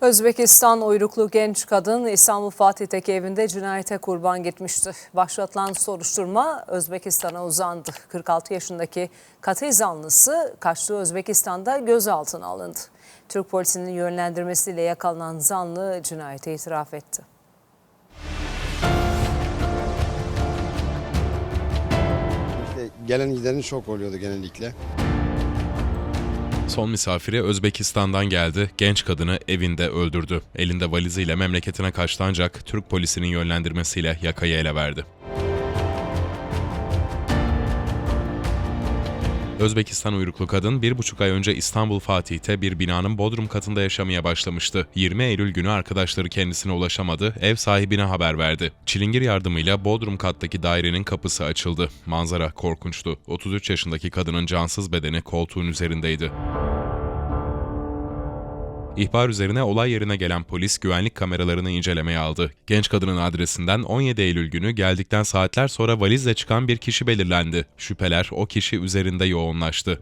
Özbekistan uyruklu genç kadın İstanbul Fatih'teki evinde cinayete kurban gitmişti. Başlatılan soruşturma Özbekistan'a uzandı. 46 yaşındaki katil zanlısı kaçtığı Özbekistan'da gözaltına alındı. Türk polisinin yönlendirmesiyle yakalanan zanlı cinayete itiraf etti. İşte gelen gideni çok oluyordu genellikle. Son misafiri Özbekistan'dan geldi, genç kadını evinde öldürdü. Elinde valiziyle memleketine kaçtı ancak Türk polisinin yönlendirmesiyle yakayı ele verdi. Özbekistan uyruklu kadın bir buçuk ay önce İstanbul Fatih'te bir binanın bodrum katında yaşamaya başlamıştı. 20 Eylül günü arkadaşları kendisine ulaşamadı, ev sahibine haber verdi. Çilingir yardımıyla bodrum kattaki dairenin kapısı açıldı. Manzara korkunçtu. 33 yaşındaki kadının cansız bedeni koltuğun üzerindeydi. İhbar üzerine olay yerine gelen polis güvenlik kameralarını incelemeye aldı. Genç kadının adresinden 17 Eylül günü geldikten saatler sonra valizle çıkan bir kişi belirlendi. Şüpheler o kişi üzerinde yoğunlaştı.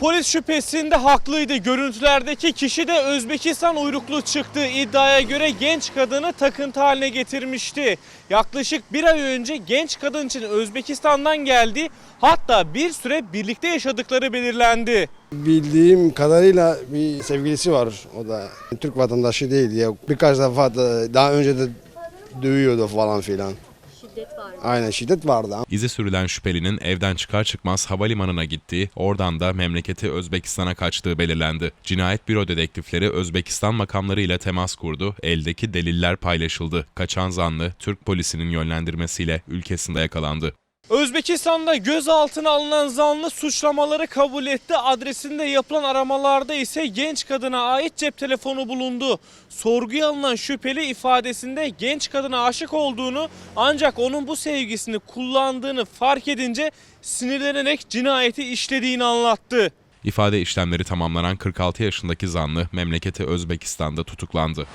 Polis şüphesinde haklıydı. Görüntülerdeki kişi de Özbekistan uyruklu çıktığı iddiaya göre genç kadını takıntı haline getirmişti. Yaklaşık bir ay önce genç kadın için Özbekistan'dan geldi. Hatta bir süre birlikte yaşadıkları belirlendi. Bildiğim kadarıyla bir sevgilisi var. O da Türk vatandaşı değil ya. Birkaç defa da daha önce de dövüyordu falan filan. Şiddet var. Aynen şiddet vardı. İzi sürülen şüphelinin evden çıkar çıkmaz havalimanına gittiği, oradan da memleketi Özbekistan'a kaçtığı belirlendi. Cinayet büro dedektifleri Özbekistan makamları ile temas kurdu, eldeki deliller paylaşıldı. Kaçan zanlı Türk polisinin yönlendirmesiyle ülkesinde yakalandı. Özbekistan'da gözaltına alınan zanlı suçlamaları kabul etti. Adresinde yapılan aramalarda ise genç kadına ait cep telefonu bulundu. Sorguya alınan şüpheli ifadesinde genç kadına aşık olduğunu ancak onun bu sevgisini kullandığını fark edince sinirlenerek cinayeti işlediğini anlattı. İfade işlemleri tamamlanan 46 yaşındaki zanlı memleketi Özbekistan'da tutuklandı.